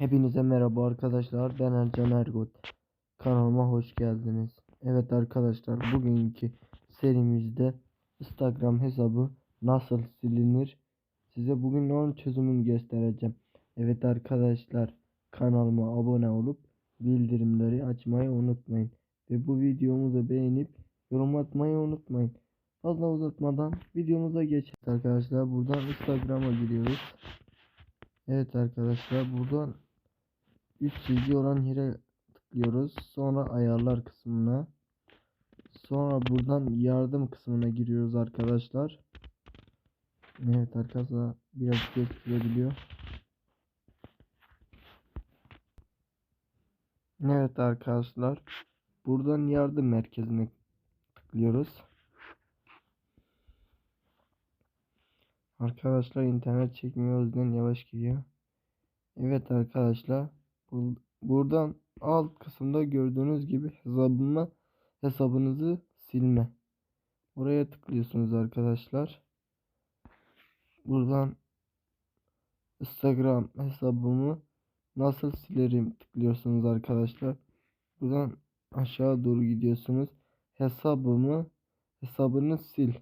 Hepinize merhaba arkadaşlar. Ben Ercan Ergut. Kanalıma hoş geldiniz. Evet arkadaşlar bugünkü serimizde Instagram hesabı nasıl silinir size bugün onun çözümünü göstereceğim. Evet arkadaşlar kanalıma abone olup bildirimleri açmayı unutmayın. Ve bu videomuzu beğenip yorum atmayı unutmayın. Fazla uzatmadan videomuza geçelim arkadaşlar. Buradan Instagram'a giriyoruz. Evet arkadaşlar buradan 3 çizgi olan yere tıklıyoruz. Sonra ayarlar kısmına. Sonra buradan yardım kısmına giriyoruz arkadaşlar. Evet arkadaşlar biraz geç girebiliyor. Evet arkadaşlar. Buradan yardım merkezine tıklıyoruz. Arkadaşlar internet çekmiyor o yüzden yavaş gidiyor. Evet arkadaşlar. Bu- Buradan alt kısımda gördüğünüz gibi hesabıma hesabınızı silme. Oraya tıklıyorsunuz arkadaşlar. Buradan Instagram hesabımı nasıl silerim tıklıyorsunuz arkadaşlar. Buradan aşağı doğru gidiyorsunuz. Hesabımı hesabını sil.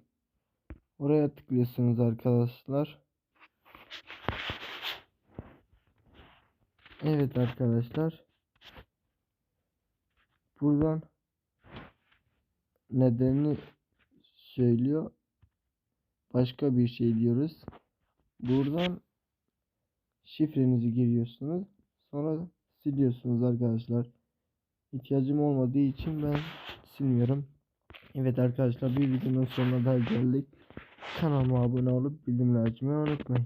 Oraya tıklıyorsunuz arkadaşlar. Evet arkadaşlar. Buradan nedenini söylüyor. Başka bir şey diyoruz. Buradan şifrenizi giriyorsunuz. Sonra siliyorsunuz arkadaşlar. İhtiyacım olmadığı için ben silmiyorum. Evet arkadaşlar bir videonun sonuna daha geldik. Kanalıma abone olup bildirimleri açmayı unutmayın.